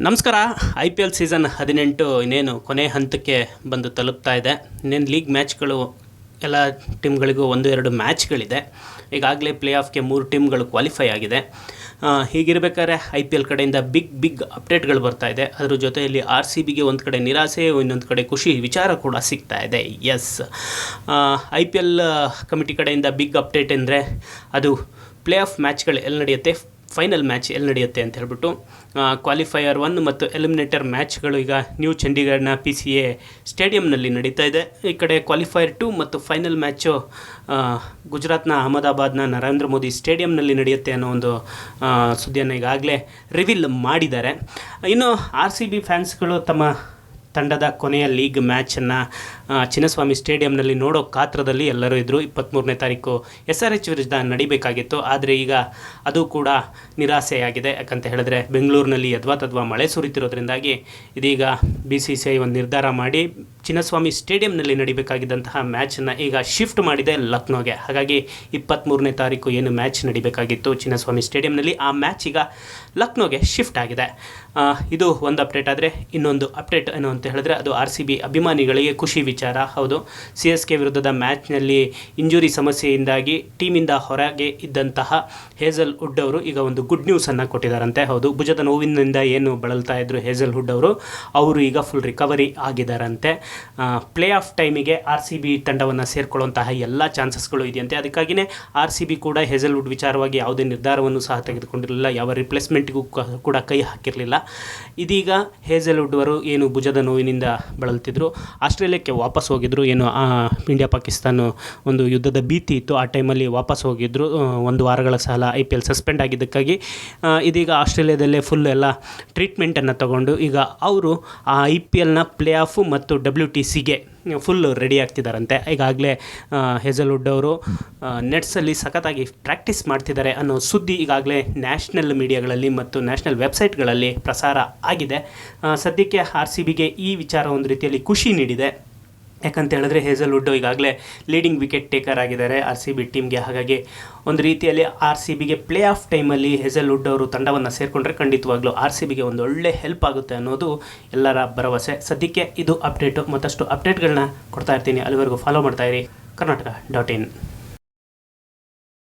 ನಮಸ್ಕಾರ. I P L season ಹದಿನೆಂಟು ಇನ್ನೇನು ಕೊನೆ ಹಂತಕ್ಕೆ ಬಂದು ತಲುಪ್ತಾ ಇದೆ. ಇನ್ನೇನು ಲೀಗ್ ಮ್ಯಾಚ್ಗಳು ಎಲ್ಲ ಟೀಮ್ಗಳಿಗೂ ಒಂದು, ಎರಡು ಮ್ಯಾಚ್ಗಳಿದೆ ಈಗಾಗಲೇ ಪ್ಲೇ ಆಫ್ಗೆ ಮೂರು ಟೀಮ್ಗಳು ಕ್ವಾಲಿಫೈ ಆಗಿದೆ. ಹೀಗಿರಬೇಕಾದ್ರೆ ಐ ಪಿ ಎಲ್ ಕಡೆಯಿಂದ ಬಿಗ್ ಬಿಗ್ ಅಪ್ಡೇಟ್ಗಳು ಬರ್ತಾ ಇದೆ. ಅದ್ರ ಜೊತೆಯಲ್ಲಿ ಆರ್ ಸಿ ಬಿಗೆ ಒಂದು ಕಡೆ ನಿರಾಸೆ, ಇನ್ನೊಂದು ಕಡೆ ಖುಷಿ ವಿಚಾರ ಕೂಡ ಸಿಗ್ತಾ ಇದೆ. S I P L committee ಕಡೆಯಿಂದ ಬಿಗ್ ಅಪ್ಡೇಟ್ ಅಂದರೆ ಅದು ಪ್ಲೇ ಆಫ್ ಮ್ಯಾಚ್ಗಳು ಎಲ್ಲಿ ನಡೆಯುತ್ತೆ? ಫೈನಲ್ ಮ್ಯಾಚ್ ಎಲ್ಲಿ ನಡೆಯುತ್ತೆ ಅಂತ ಹೇಳ್ಬಿಟ್ಟು ಕ್ವಾಲಿಫೈಯರ್ ಒನ್ ಮತ್ತು ಎಲಿಮಿನೇಟರ್ ಮ್ಯಾಚ್ಗಳು ಈಗ ನ್ಯೂ ಚಂಡೀಗಢನ ಪಿ ಸಿ ಎ ಸ್ಟೇಡಿಯಂನಲ್ಲಿ ನಡೀತಾ ಇದೆ. ಈ ಕಡೆ ಕ್ವಾಲಿಫೈಯರ್ ಟು ಮತ್ತು ಫೈನಲ್ ಮ್ಯಾಚು ಗುಜರಾತ್ನ ಅಹಮದಾಬಾದ್ನ ನರೇಂದ್ರ ಮೋದಿ ಸ್ಟೇಡಿಯಂನಲ್ಲಿ ನಡೆಯುತ್ತೆ ಅನ್ನೋ ಒಂದು ಸುದ್ದಿಯನ್ನು ಈಗಾಗಲೇ ರಿವೀಲ್ ಮಾಡಿದ್ದಾರೆ. ಇನ್ನು ಆರ್ ಸಿ ಬಿ ಫ್ಯಾನ್ಸ್ಗಳು ತಮ್ಮ ತಂಡದ ಕೊನೆಯ ಲೀಗ್ ಮ್ಯಾಚನ್ನು ಚಿನ್ನಸ್ವಾಮಿ ಸ್ಟೇಡಿಯಂನಲ್ಲಿ ನೋಡೋ ಕಾತ್ರದಲ್ಲಿ ಎಲ್ಲರೂ ಇದ್ದರು ಇಪ್ಪತ್ತ್ಮೂರನೇ ತಾರೀಕು ಎಸ್ ಆರ್ ಎಚ್ ವಿರುದ್ಧ ನಡಿಬೇಕಾಗಿತ್ತು. ಆದರೆ ಈಗ ಅದು ಕೂಡ ನಿರಾಸೆಯಾಗಿದೆ. ಯಾಕಂತ ಹೇಳಿದ್ರೆ ಬೆಂಗಳೂರಿನಲ್ಲಿ ಯದ್ವಾ ತದ್ವಾ ಮಳೆ ಸುರಿತಿರೋದ್ರಿಂದಾಗಿ ಇದೀಗ ಬಿ ಸಿ ಸಿ ಐ ಒಂದು ನಿರ್ಧಾರ ಮಾಡಿ ಚಿನ್ನಸ್ವಾಮಿ ಸ್ಟೇಡಿಯಂನಲ್ಲಿ ನಡಿಬೇಕಾಗಿದ್ದಂತಹ ಮ್ಯಾಚನ್ನು ಈಗ ಶಿಫ್ಟ್ ಮಾಡಿದೆ ಲಕ್ನೋಗೆ. ಹಾಗಾಗಿ ಇಪ್ಪತ್ತ್ಮೂರನೇ ತಾರೀಕು ಏನು ಮ್ಯಾಚ್ ನಡಿಬೇಕಾಗಿತ್ತು ಚಿನ್ನಸ್ವಾಮಿ ಸ್ಟೇಡಿಯಂನಲ್ಲಿ. ಆ ಮ್ಯಾಚ್ ಈಗ ಲಕ್ನೋಗೆ ಶಿಫ್ಟ್ ಆಗಿದೆ. ಇದು ಒಂದು ಅಪ್ಡೇಟ್ ಆದರೆ ಇನ್ನೊಂದು ಅಪ್ಡೇಟ್ ಏನು ಅಂತ ಹೇಳಿದ್ರೆ ಅದು ಆರ್ ಸಿ ಬಿ ಅಭಿಮಾನಿಗಳಿಗೆ ಖುಷಿ ವಿಚಾರ. ಹೌದು, ಸಿ ಎಸ್ ಕೆ ವಿರುದ್ಧದ ಮ್ಯಾಚ್ನಲ್ಲಿ ಇಂಜುರಿ ಸಮಸ್ಯೆಯಿಂದಾಗಿ ಟೀಮಿಂದ ಹೊರಗೆ ಇದ್ದಂತಹ ಹೇಜಲ್ ವುಡ್ ಅವರು ಈಗ ಒಂದು ಗುಡ್ ನ್ಯೂಸನ್ನು ಕೊಟ್ಟಿದ್ದಾರಂತೆ ಹೌದು, ಭುಜದ ನೋವಿನಿಂದ ಏನು ಬಳಲ್ತಾ ಇದ್ದರು ಹೇಸಲ್ ವುಡ್ ಅವರು ಅವರು ಈಗ ಫುಲ್ ರಿಕವರಿ ಆಗಿದ್ದಾರಂತೆ ಪ್ಲೇ ಆಫ್ ಟೈಮಿಗೆ ಆರ್ ಸಿ ಬಿ ತಂಡವನ್ನು ಸೇರ್ಕೊಳ್ಳುವಂತಹ ಎಲ್ಲ ಚಾನ್ಸಸ್ಗಳು ಇದೆಯಂತೆ. ಅದಕ್ಕಾಗಿಯೇ ಆರ್ ಸಿ ಬಿ ಕೂಡ ಹೆಸಲ್ವುಡ್ ವಿಚಾರವಾಗಿ ಯಾವುದೇ ನಿರ್ಧಾರವನ್ನು ಸಹ ತೆಗೆದುಕೊಂಡಿರಲಿಲ್ಲ. ಯಾವ ರಿಪ್ಲೇಸ್ಮೆಂಟ್ಗೂ ಕೂಡ ಕೈ ಹಾಕಿರಲಿಲ್ಲ. ಇದೀಗ ಹೇಸಲ್ವುಡ್ ಅವರು ಏನು ಭುಜದ ನೋವಿನಿಂದ ಬಳಲ್ತಿದ್ರು. ಆಸ್ಟ್ರೇಲಿಯಾಕ್ಕೆ ವಾಪಸ್ ಹೋಗಿದ್ರು. ಏನು ಇಂಡಿಯಾ ಪಾಕಿಸ್ತಾನ ಒಂದು ಯುದ್ಧದ ಭೀತಿ ಇತ್ತು. ಆ ಟೈಮಲ್ಲಿ ವಾಪಸ್ ಹೋಗಿದ್ರು. ಒಂದು ವಾರಗಳ ಸಾಲ ಐ ಪಿ ಎಲ್ ಸಸ್ಪೆಂಡ್ ಆಗಿದ್ದಕ್ಕಾಗಿ. ಇದೀಗ ಆಸ್ಟ್ರೇಲಿಯಾದಲ್ಲೇ ಫುಲ್ ಎಲ್ಲ ಟ್ರೀಟ್ಮೆಂಟನ್ನು ತಗೊಂಡು ಈಗ ಅವರು ಆ ಐ ಪಿ ಎಲ್ನ ಪ್ಲೇ ಆಫು ಮತ್ತು ಡಬ್ಲ್ಯೂ ಟಿ ಸಿಗೆ ಫುಲ್ ರೆಡಿ ಆಗ್ತಿದ್ದಾರಂತೆ ಈಗಾಗಲೇ ಹೆಸಲ್ವುಡ್ ಅವರು ನೆಟ್ಸಲ್ಲಿ ಸಖತ್ತಾಗಿ ಪ್ರಾಕ್ಟೀಸ್ ಮಾಡ್ತಿದ್ದಾರೆ ಅನ್ನೋ ಸುದ್ದಿ ಈಗಾಗಲೇ ನ್ಯಾಷನಲ್ ಮೀಡಿಯಾಗಳಲ್ಲಿ ಮತ್ತು ನ್ಯಾಷನಲ್ ವೆಬ್ಸೈಟ್ಗಳಲ್ಲಿ ಪ್ರಸಾರ ಆಗಿದೆ. ಸದ್ಯಕ್ಕೆ ಆರ್ ಸಿ ಬಿಗೆ ಈ ವಿಚಾರ ಒಂದು ರೀತಿಯಲ್ಲಿ ಖುಷಿ ನೀಡಿದೆ. ಯಾಕಂತ ಹೇಳಿದ್ರೆ ಹೇಸಲ್ವುಡ್ ಈಗಾಗಲೇ ಲೀಡಿಂಗ್ ವಿಕೆಟ್ ಟೇಕರ್ ಆಗಿದ್ದಾರೆ ಆರ್ ಸಿ ಬಿ ಟೀಮ್ಗೆ ಹಾಗಾಗಿ ಒಂದು ರೀತಿಯಲ್ಲಿ ಆರ್ ಸಿ ಬಿಗೆ ಪ್ಲೇ ಆಫ್ ಟೈಮಲ್ಲಿ ಹೇಸಲ್ವುಡ್ ಅವರು ತಂಡವನ್ನು ಸೇರಿಕೊಂಡ್ರೆ ಖಂಡಿತವಾಗ್ಲೂ ಆರ್ ಸಿ ಬಿಗೆ ಒಂದು ಒಳ್ಳೆ ಹೆಲ್ಪ್ ಆಗುತ್ತೆ ಅನ್ನೋದು ಎಲ್ಲರ ಭರವಸೆ. ಸದ್ಯಕ್ಕೆ ಇದು ಅಪ್ಡೇಟು ಮತ್ತಷ್ಟು ಅಪ್ಡೇಟ್ಗಳನ್ನ ಕೊಡ್ತಾ ಇರ್ತೀನಿ. ಅಲ್ಲಿವರೆಗೂ ಫಾಲೋ ಮಾಡ್ತಾ ಇರಿ. Karnataka dot in.